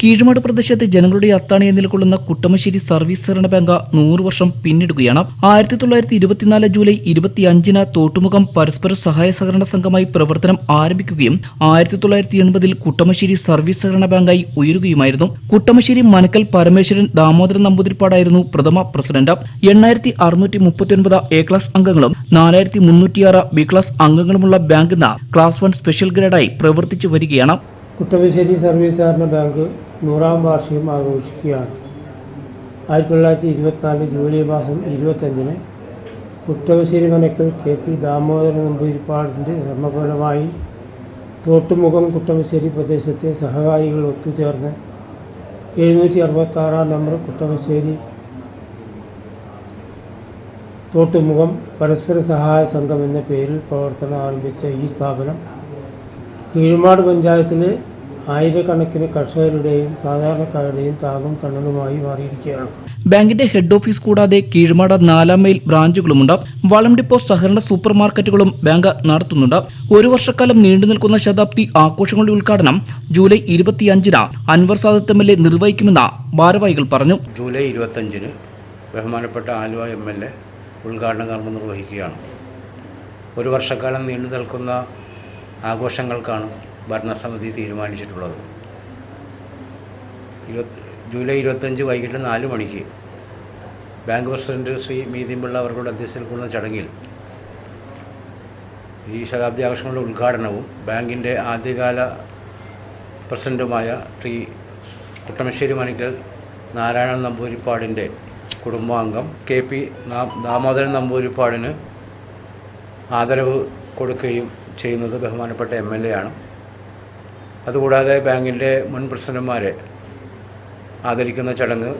കീഴ്മാട് പ്രദേശത്തെ ജനങ്ങളുടെ അത്താണിയെ നിലകൊള്ളുന്ന കുട്ടമശ്ശേരി സർവീസ് സഹകരണ ബാങ്ക് നൂറ് വർഷം പിന്നിടുകയാണ്. ആയിരത്തി തൊള്ളായിരത്തി ഇരുപത്തിനാല് ജൂലൈ ഇരുപത്തിയഞ്ചിന് തോട്ടുമുഖം പരസ്പര സഹായ സഹകരണ സംഘമായി പ്രവർത്തനം ആരംഭിക്കുകയും ആയിരത്തി തൊള്ളായിരത്തി എൺപതിൽ കുട്ടമശ്ശേരി സർവീസ് സഹകരണ ബാങ്കായി ഉയരുകയുമായിരുന്നു. കുട്ടമശ്ശേരി മനക്കൽ പരമേശ്വരൻ ദാമോദരൻ നമ്പൂതിരിപ്പാടായിരുന്നു പ്രഥമ പ്രസിഡന്റ്. എണ്ണായിരത്തി അറുന്നൂറ്റി മുപ്പത്തിയൊൻപത് എ ക്ലാസ് അംഗങ്ങളും നാലായിരത്തി മുന്നൂറ്റിയാറ് ബി ക്ലാസ് അംഗങ്ങളുമുള്ള ബാങ്ക് ക്ലാസ് വൺ സ്പെഷ്യൽ ഗ്രേഡായി പ്രവർത്തിച്ചു വരികയാണ്. കുട്ടമശ്ശേരി സർവീസ് സഹകരണ ബാങ്ക് നൂറാം വാർഷികം ആഘോഷിക്കുകയാണ്. ആയിരത്തി തൊള്ളായിരത്തി ഇരുപത്തിനാല് ജൂലൈ മാസം ഇരുപത്തഞ്ചിന് കുട്ടവശ്ശേരി മനക്കൽ കെ പി ദാമോദരൻ നമ്പൂതിരിപ്പാടിന്റെ ധർമ്മപരമായി തോട്ടുമുഖം കുട്ടവശ്ശേരി പ്രദേശത്തെ സഹകാരികൾ ഒത്തുചേർന്ന് എഴുന്നൂറ്റി അറുപത്താറാം നമ്പർ കുട്ടവശ്ശേരി തോട്ടുമുഖം പരസ്പര സഹായ സംഘം എന്ന പേരിൽ പ്രവർത്തനം ആരംഭിച്ച ഈ സ്ഥാപനം കീഴ്മാട് പഞ്ചായത്തിലെ ആയിരക്കണക്കിന് കർഷകരുടെയും സാധാരണക്കാരുടെയും താങ്ങും തണലുമായി മാറിയിരിക്കുകയാണ്. ബാങ്കിന്റെ ഹെഡ് ഓഫീസ് കൂടാതെ കീഴ്മാട നാലാം മൈൽ ബ്രാഞ്ചുകളുമുണ്ട്. വളം ഡിപ്പോ സഹകരണ സൂപ്പർ മാർക്കറ്റുകളും ബാങ്ക് നടത്തുന്നുണ്ട്. ഒരു വർഷക്കാലം നീണ്ടു നിൽക്കുന്ന ശതാബ്ദി ആഘോഷങ്ങളുടെ ഉദ്ഘാടനം ജൂലൈ ഇരുപത്തിയഞ്ചിന് Anwar Sadath M L A നിർവഹിക്കുമെന്ന് ഭാരവാഹികൾ പറഞ്ഞു. ജൂലൈ ഇരുപത്തഞ്ചിന് ബഹുമാനപ്പെട്ട ആലുവ എം എൽ എ ഉദ്ഘാടന കർമ്മം നിർവഹിക്കുകയാണ്. ഒരു വർഷക്കാലം നീണ്ടു നിൽക്കുന്ന ആഘോഷങ്ങൾക്കാണ് ഭരണസമിതി തീരുമാനിച്ചിട്ടുള്ളത്. ഇരുപത്തി ജൂലൈ ഇരുപത്തഞ്ച് വൈകിട്ട് നാല് മണിക്ക് ബാങ്ക് പ്രസിഡന്റ് ശ്രീ മീതിമ്പിള്ള അവരുടെ അധ്യക്ഷതയിൽ കൂടുന്ന ചടങ്ങിൽ ഈ ശതാബ്ദി ആഘോഷങ്ങളുടെ ഉദ്ഘാടനവും ബാങ്കിന്റെ ആദ്യകാല പ്രസിഡന്റുമായ ശ്രീ കുട്ടമശ്ശേരി മണിക്കൽ നാരായണൻ നമ്പൂരിപ്പാടിന്റെ കുടുംബാംഗം കെ പി ദാമോദരൻ നമ്പൂരിപ്പാടിന് ആദരവ് കൊടുക്കുകയും ചെയ്യുന്നത് ബഹുമാനപ്പെട്ട എം എൽ എ ആണ്. അതുകൂടാതെ ബാങ്കിന്റെ മുൻ പ്രസിഡന്റുമാരെ ആദരിക്കുന്ന ചടങ്ങ്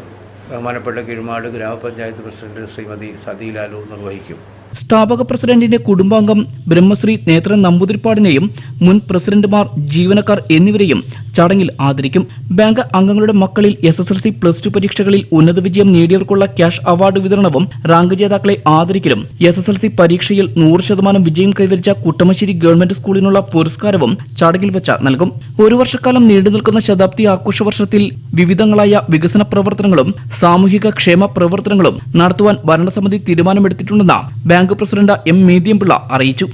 ബഹുമാനപ്പെട്ട കിഴുമാട് ഗ്രാമപഞ്ചായത്ത് പ്രസിഡന്റ് ശ്രീമതി സതി ലാലു നിർവഹിക്കും. സ്ഥാപക പ്രസിഡന്റിന്റെ കുടുംബാംഗം ബ്രഹ്മശ്രീ നേത്രൻ നമ്പൂതിരിപ്പാടിനെയും മുൻ പ്രസിഡന്റുമാർ ജീവനക്കാർ എന്നിവരെയും ചടങ്ങിൽ ആദരിക്കും. ബാങ്ക് അംഗങ്ങളുടെ മക്കളിൽ S S L C plus two പരീക്ഷകളിൽ ഉന്നത വിജയം നേടിയവർക്കുള്ള ക്യാഷ് അവാർഡ് വിതരണവും റാങ്ക് ജേതാക്കളെ ആദരിക്കലും. എസ് എസ് എൽ സി പരീക്ഷയിൽ നൂറ് ശതമാനം വിജയം കൈവരിച്ച കുട്ടമശ്ശേരി ഗവൺമെന്റ് സ്കൂളിനുള്ള പുരസ്കാരവും ചടങ്ങിൽ വെച്ച് നൽകും. ഒരു വർഷക്കാലം നീണ്ടു നിൽക്കുന്ന ശതാബ്ദി ആഘോഷ വർഷത്തിൽ വിവിധങ്ങളായ വികസന പ്രവർത്തനങ്ങളും സാമൂഹിക ക്ഷേമ പ്രവർത്തനങ്ങളും നടത്തുവാൻ ഭരണസമിതി തീരുമാനമെടുത്തിട്ടുണ്ടെന്ന് ബാങ്ക് പ്രസിഡന്റ് എം മീതിയംപിള്ള അറിയിച്ചു